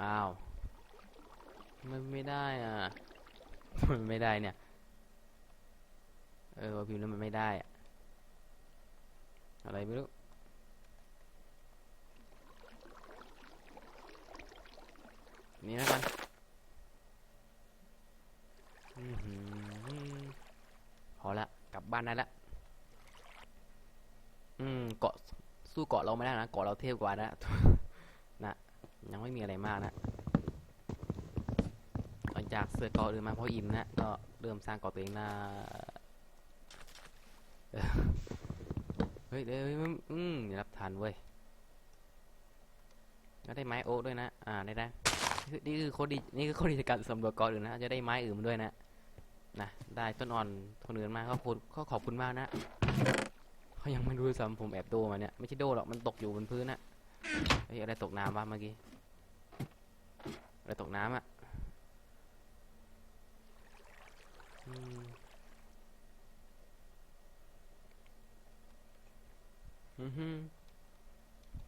อ้าวมันไม่ได้อะมันไม่ได้เนี่ย เออพิมพ์แล้วมันไม่ได้อะอะไรไม่รู้นี่แล้วกันอือหือพอละกลับบ้านได้ละอืมเกาะสู้เกาะเราไม่ได้นะเกาะเราเทพกว่านะนะ ยังไม่มีอะไรมากนะหลังจากเสือกอื่นมาเพราะอิ่มนะ ก็เริ่มสร้างเกาะตัวเองนะเฮ้ยเดี๋ยวมันอืมรับทันเว้ยก็ได้ไม้โอ๊กด้วยนะ อ่าได้ด้นี่คือนี่คือโคดีนี่คือโคตรดีการสำรวจเกาะอื่นนะ จะได้ไม้อื่นมาด้วยนะ นะ ได้ต้นอ่อนคนอื่นมาก็ขอบคุณก็ขอบคุณมากนะเขายังไม่รู้ซ้ำผมแอบโดมาเนี่ย ไม่ใช่โดหรอก มันตกอยู่บนพื้นนะเฮ้ยอะไรตกน้ำวะเมื่อกี้ อะไรตกน้ำอะอื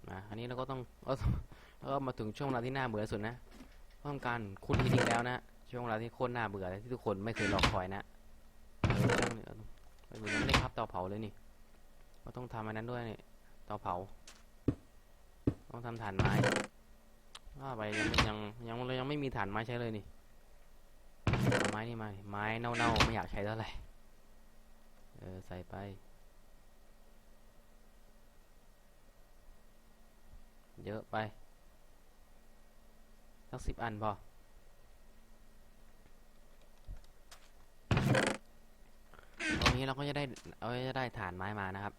มาอันนี้เราก็ต้องเอาแล้วก็มาถึงช่วงเวลาที่น่าเบื่อสุดนะต้องการคุณจริงๆแล้วนะช่วงเวลาที่โคตรน่าเบื่อที่ทุกคนไม่เคยรอคอยนะเออช่วงนี้เออยังไม่ได้พับเตาเผาเลยนี่ก็ต้องทำอันนั้นด้วยนี่เตาเผา ต้องทำถ่านไม้ ว่าไปยังยังยังเรายังไม่มีถ่านไม้ใช้เลยนี่ไม้นี่มาไม้เน่าๆไม่อยากใช้เท่าไหร่เออใส่ไป เยอะไปสักสิบอันพอตอนนี้เราก็จะได้เอาจะได้ถ่านไม้มานะครับ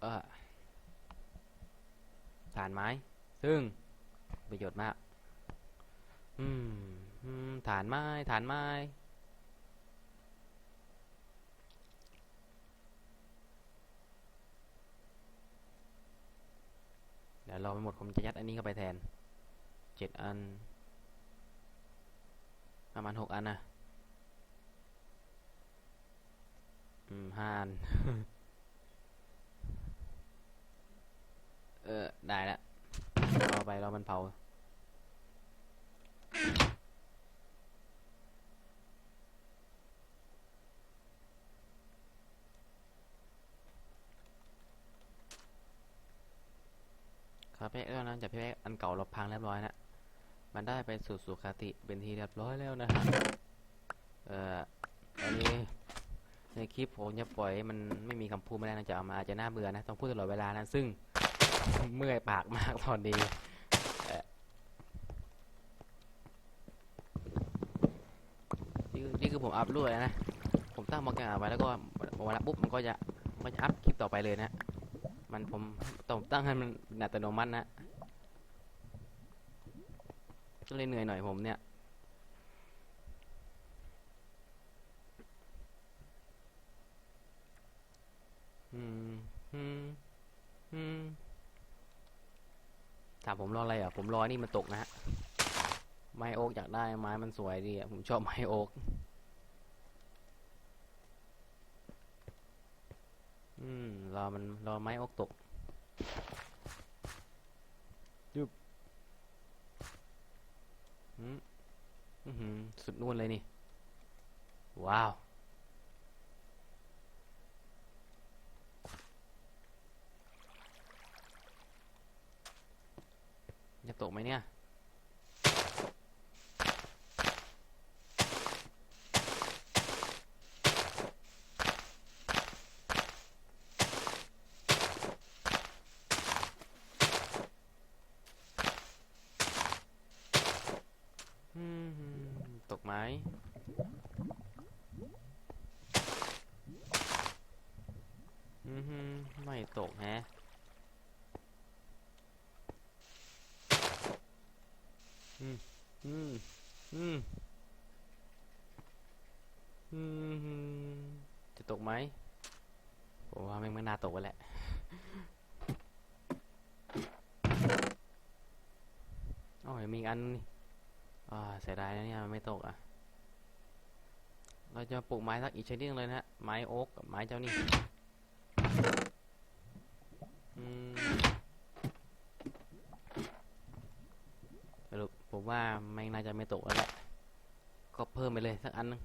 เออถ่านไม้ ซึ่งประโยชน์มาก อืมฐานไม้ฐานไม้เดี๋ยวเรอไปหมดผมจะยัดอันนี้เข้าไปแทนเจ็ดอัน ประมาณหกอันนะอืมห้าอัน เออ ได้แล้ว มันเผา ครับพี่แล้วนะจากพี่แอ๊กอันเก่าเราพังเรียบร้อยนะ มันได้ไปสู่สุคติเป็นทีเรียบร้อยแล้วนะฮะเอ่อตอนนี้ในคลิปผมจะปล่อยมันไม่มีคำพูดไม่ได้นะจะเอามาอาจจะน่าเบื่อนะต้องพูดตลอดเวลานะซึ่งเมื่อยปากมากตอนนี้เอ่อนี่ คือผมอัพรูปเลยนะ ผมตั้งโปรแกรมเอาไว้แล้วก็เวลาปุ๊บมันก็จะมันก็จะอัพคลิปต่อไปเลยนะ มันผมต้องตั้งให้มันเป็นอัตโนมัตินะ ก็เลยเหนื่อยหน่อยผมเนี่ยอืมอืมอืมถามผมรออะไรอะ ผมรอนี่มันตกนะฮะ ไม้โอ๊กอยากได้ไม้มันสวยดีอะ ผมชอบไม้โอ๊ก อืม รอมัน รอไม้โอ๊กตกยึบอืมอื้อหือสุดนู่นเลยนี่ ว้าว จะตกไหมเนี่ย อืมตกไหม อืมฮึไม่ตกแฮะอืมอืมอืมอืมจะตกไหมผมว่าไม่ไม่น่าตกกันแหละอ๋อยังมีอันนี่อ่าเสียดายนะเนี่ยมันไม่ตกอะ เราจะปลูกไม้สักอีกชนิดหนึ่งเลยนะฮะ ไม้โอ๊กกับไม้เจ้านี่อืมว่าไม่น่าจะไม่ตกแล้วแหละก็เพิ่มไปเลยสักอันนึง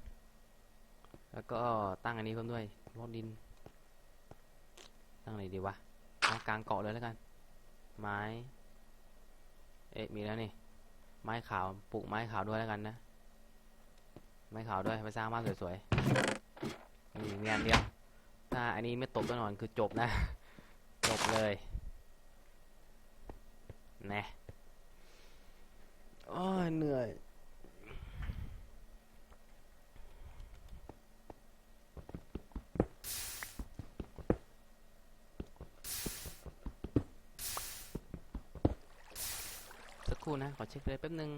แล้วก็ตั้งอันนี้เพิ่มด้วยรถดิน ตั้งอะไหนดีวะกลางเกาะเลยแล้วกัน ไม้ เอ๊ะมีแล้วนี่ ไม้ขาว ปลูกไม้ขาวด้วยแล้วกันนะ ไม้ขาวด้วยไปสร้างบ้านสวยๆนี่มีอันเดียว ถ้าอันนี้ไม่ตกแน่นอนคือจบนะ จบเลยแนะโอ้ยเหนื่อยสักครู่นะ ขอเช็คเลยแป๊บนึง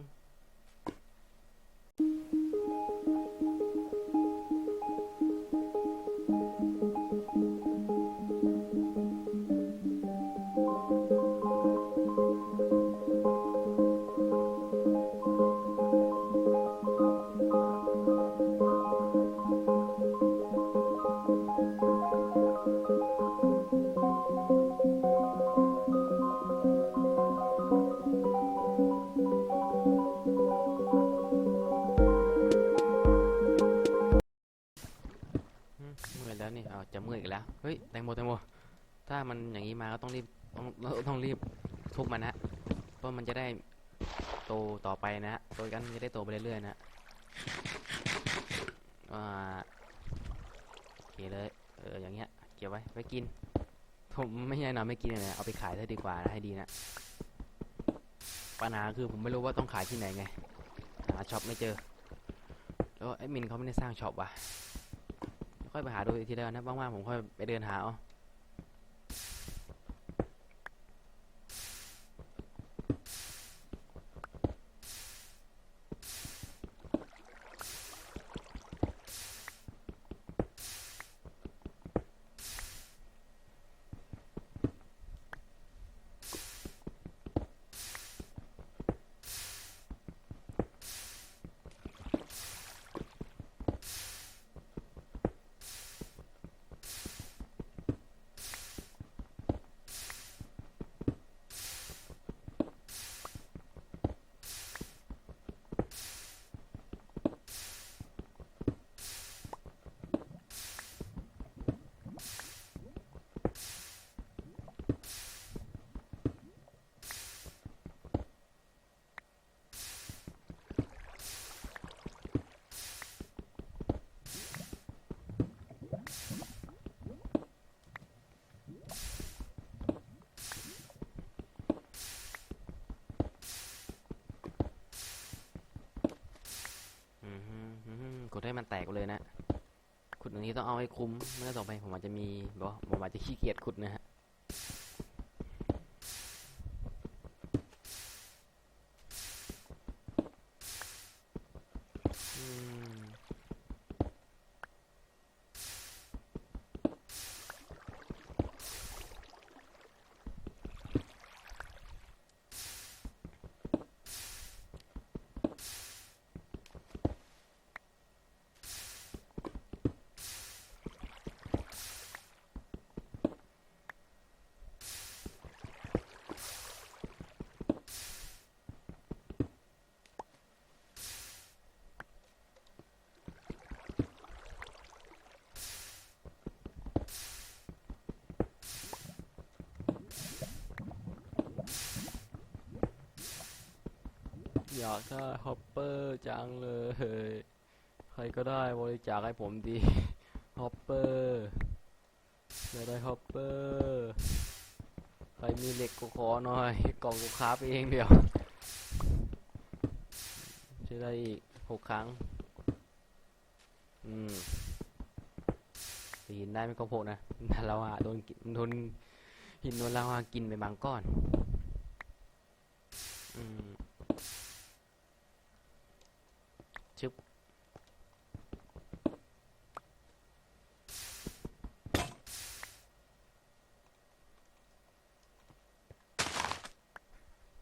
ต้องต้องรีบทุบมันนะเพราะมันจะได้โตต่อไปนะฮะโตกันจะได้โตไปเรื่อยๆนะฮะอ่าโอเคเลยเอออย่างเงี้ยเก็บไว้ไว้กิน ผมไม่ใช่นะไม่กินเลยเอาไปขายซะดีกว่านะให้ดีนะปัญหาคือผมไม่รู้ว่าต้องขายที่ไหนไงหาช็อปไม่เจอแล้วแอดมินเขาไม่ได้สร้างช็อปว่ะค่อยไปหาดูอีกทีแล้วนะว่างๆผมค่อยไปเดินหาเอาอือฮึอือฮึก ดให้มันแตกเลยนะ ขุดตรงนี้ต้องเอาให้คุ้มไม่งั้นต่อไปผมอาจจะมีบอกผมอาจจะขี้เกียจขุดนะฮะ อยากได้ฮอปเปอร์จังเลย ใครก็ได้บริจาคให้ผมดีฮอปเปอร์อยากได้ฮอปเปอร์ใครมีเหล็กก็ขอหน่อยกล่องกูคราฟเองเดียวจะได้อีกหกครั้ง อืมหินได้ไม่ก็พกนะเราอะโดนกินโดนหินโดนลาวากินไปบางก้อน อืม ชึบ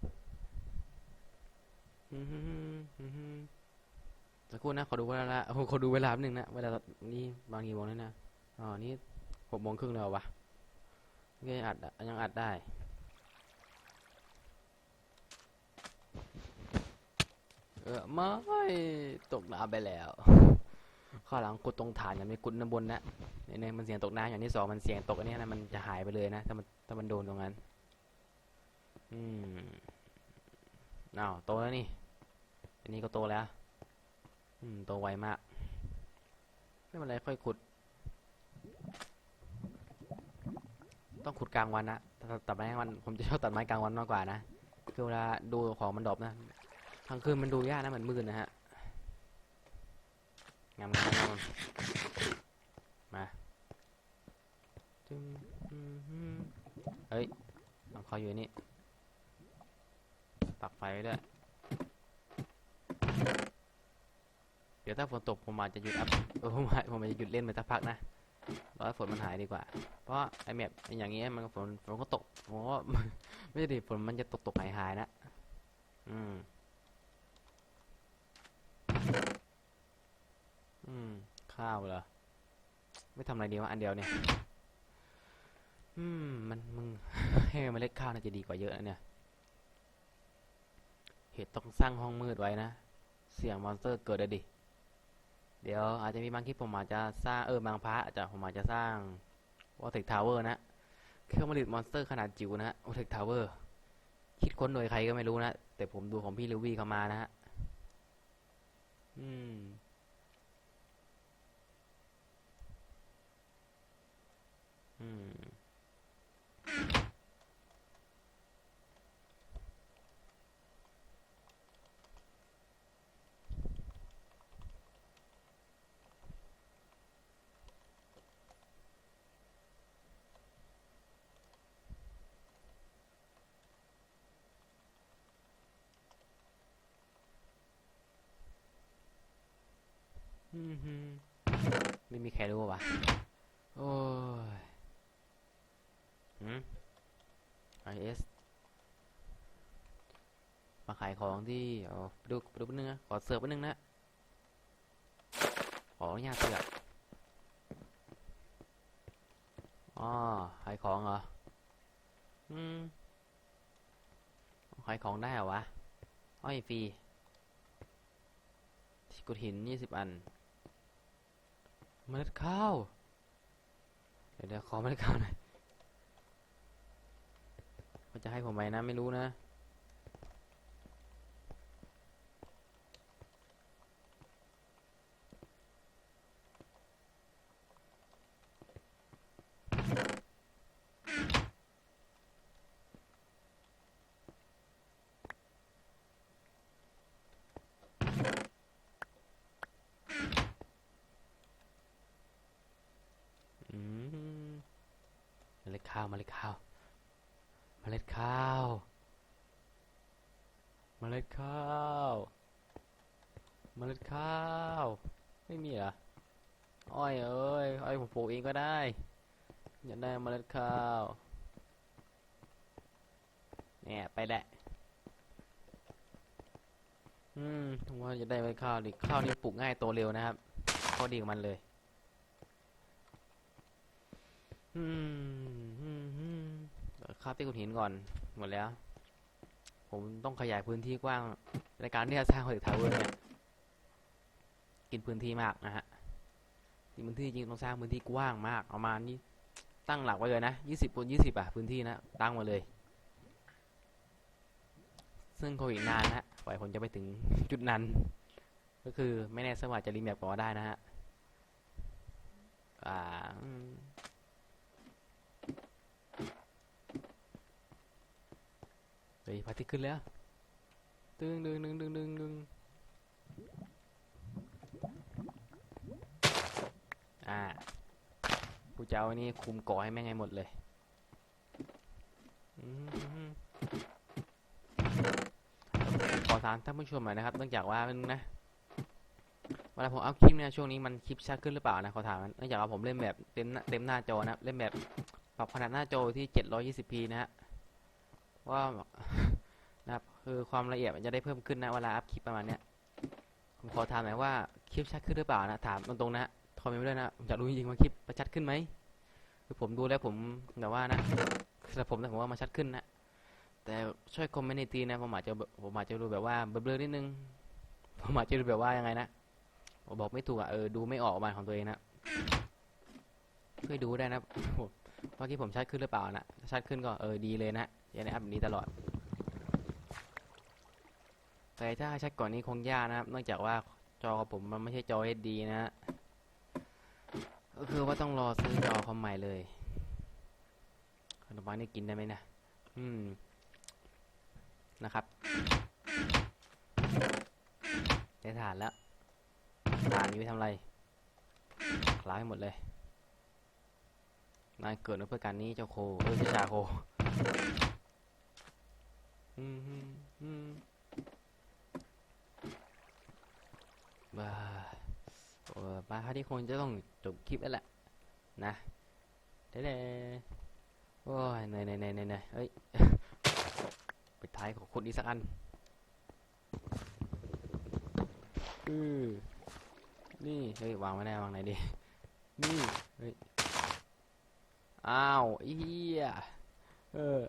อือหืออือหือ สักครู่นะขอดูเวลาโอ้โหขอดูเวลาแป๊บนึงนะ เวลานี่บางกี่โมงแล้วนะ อ๋อ นี่หกโมงครึ่งแล้ววะโอเคอัดยังอัดได้เอไม่ตกน้ำไปแล้วข้างหลังกดตรงฐานอย่าไม่กดน้ำบนนะเนี่ยเนี่ยมันเสียงตกน้ำอย่างที่สองมันเสียงตกอันนี้นะมันจะหายไปเลยนะถ้ามันถ้ามันโดนตรงนั้น อืมอ้าวโตแล้วนี่ อันนี้ก็โตแล้ว อืม โตไวมาก ไม่เป็นไรค่อยขุด ต้องขุดกลางวันนะตัดตัดไม้กลางวัน ผมจะชอบตัดไม้กลางวันมากกว่านะ คือเวลาดูของมันดรอปนะกลางคืนมันดูยากนะเหมือนมืดนะฮะ งามงามงมาจึงเฮ้ยต้องคอยอยู่นี่ ปักไฟไว้ด้วย เดี๋ยวถ้าฝนตกผมอาจจะหยุดอัพผมอาจผมอาจจะหยุดเล่นไปสักพักนะรอให้ฝนมันหายดีกว่า เพราะไอแมปอย่างเงี้ยมันฝนฝนก็ตกผมว่าไม่ใช่ดิฝนมันจะตกตกหายหายนะ อืม อืม ข้าวเหรอ ไม่ทำอะไรดีวะอันเดียวเนี่ย อืม มันมึงให้เมล็ดข้าวน่าจะดีกว่าเยอะนะเนี่ย เหตุต้องสร้างห้องมืดไว้นะ เสียงมอนสเตอร์เกิดอะดิ เดี๋ยวอาจจะมีบางคลิปผมอาจจะสร้างเออบางพระอาจจะผมอาจจะสร้างวอเทคทาวเวอร์นะเครื่องผลิตมอนสเตอร์ขนาดจิ๋วนะวอเทคทาวเวอร์คิดค้นโดยใครก็ไม่รู้นะ แต่ผมดูของพี่ลูวี่เขามานะฮะอืม ไม่มีใครรู้วะโอ้ยหืมไอเอสมาขายของที่เอาดูดูป๊บนึงนะ ขอเสิร์ฟแป๊บนึงนะขออนุญาตเสิร์ฟอ๋อขายของเหรอ อืมขายของได้เหรอวะ อ้อยฟรีกุดหินยี่สิบอัน เมล็ดข้าว เดี๋ยวเดี๋ยวขอเมล็ดข้าวหน่อยมันจะให้ผมไหมนะไม่รู้นะ อืมเม ล็ดข้าวเมล็ดข้าวเมล็ดข้าวเมล็ดข้าวเมล็ดข้าว ไม่มีเหรออ้อยเอ้ยอ้อยผมปลูกเองก็ได้อยากได้เมล็ดข้าวเนี่ยไปแหละอืมผมว่าจะได้เมล็ดข้าวดิข้าวนี่ปลูกง่ายโตเร็วนะครับข้อดีของมันเลย อืมอืมอืมเดี๋ยวคาบที่ขุดหินก่อน หมดแล้ว ผมต้องขยายพื้นที่กว้างในการที่จะสร้างหอทาวเวอร์เนี่ยกินพื้นที่มากนะฮะกินพื้นที่จริงต้องสร้างพื้นที่กว้างมากประมาณนี้ ตั้งหลักไว้เลยนะยี่สิบคูณยี่สิบอะพื้นที่นะตั้งมาเลย ซึ่งคงอีกนานนะกว่าผมจะไปถึงจุดนั้น ก็คือไม่แน่สว่าจะรีแมปก่อนได้นะฮะอ่าอืม เฮ้ยพระอาทิตย์ขึ้นแล้ว ตึงดึงดึงดึงดึงดึงอ่ากูจะเอาอันนี้คุมกาะให้แม่งไงหมดเลยอืมขอถามท่านผู้ชมหน่อยนะครับเนื่องจากว่าเป็นนะเวลาผมอัพคลิปเนี่ยช่วงนี้มันคลิปชัดขึ้นหรือเปล่านะขอถามเนื่องจากว่าผมเล่นแบบเต็มเต็มหน้าจอนะเล่นแบบปรับขนาดหน้าจอที่ 720p นะฮะ ว่านะครับคือความละเอียดมันจะได้เพิ่มขึ้นนะเวลาอัพคลิปประมาณเนี้ยผมขอถามหน่อยว่าคลิปชัดขึ้นหรือเปล่านะถามตรงๆนะคอมเมนต์ไว้ด้วยนะผมอยากรู้จริงๆว่าคลิปมันชัดขึ้นไหมคือผมดูแล้วผมแต่ว่านะสำหรับผมนะผมว่ามันชัดขึ้นนะแต่ช่วยคอมเมนต์ในตีนะผมอาจจะผมอาจจะดูแบบว่าเบลอๆนิดนึงผมอาจจะดูแบบว่ายังไงนะผมบอกไม่ถูกอะเออดูไม่ออกมาของตัวเองนะช่วยดูได้นะ เมื่อกี้ผมชัดขึ้นหรือเปล่านะชัดขึ้นก็เออดีเลยนะอย่าได้อัพแบบนี้ตลอด แต่ถ้าชัดกว่อนนี้คงยากนะครับเนื่องจากว่าจอของผมมันไม่ใช่จอ HD นะฮะก็คือว่าต้องรอซื้อจอคอมใหม่เลยขนมปังนี่กินได้ไหมนะอืมนะครับได้ทานแล้วทานอยู่ไปทำอะไรคล้ายหมดเลย นายเกิดมาเพื่อการนี้เจ้าโคเออเจ้าชาโคบ้าโอ้บ้าที่คงจะต้องจบคลิปแล้วแหละนะเด้เด้โอ้ยเหนื่อยเหนื่อยเหนื่อยเหนื่อยเหนื่อยเฮ้ยปิดท้ายของคุณอีกสักอันอือนี่ เฮ้ย วางไว้ไหนวางไหนดี นี่ เฮ้ย Ow. Yeah. Uh.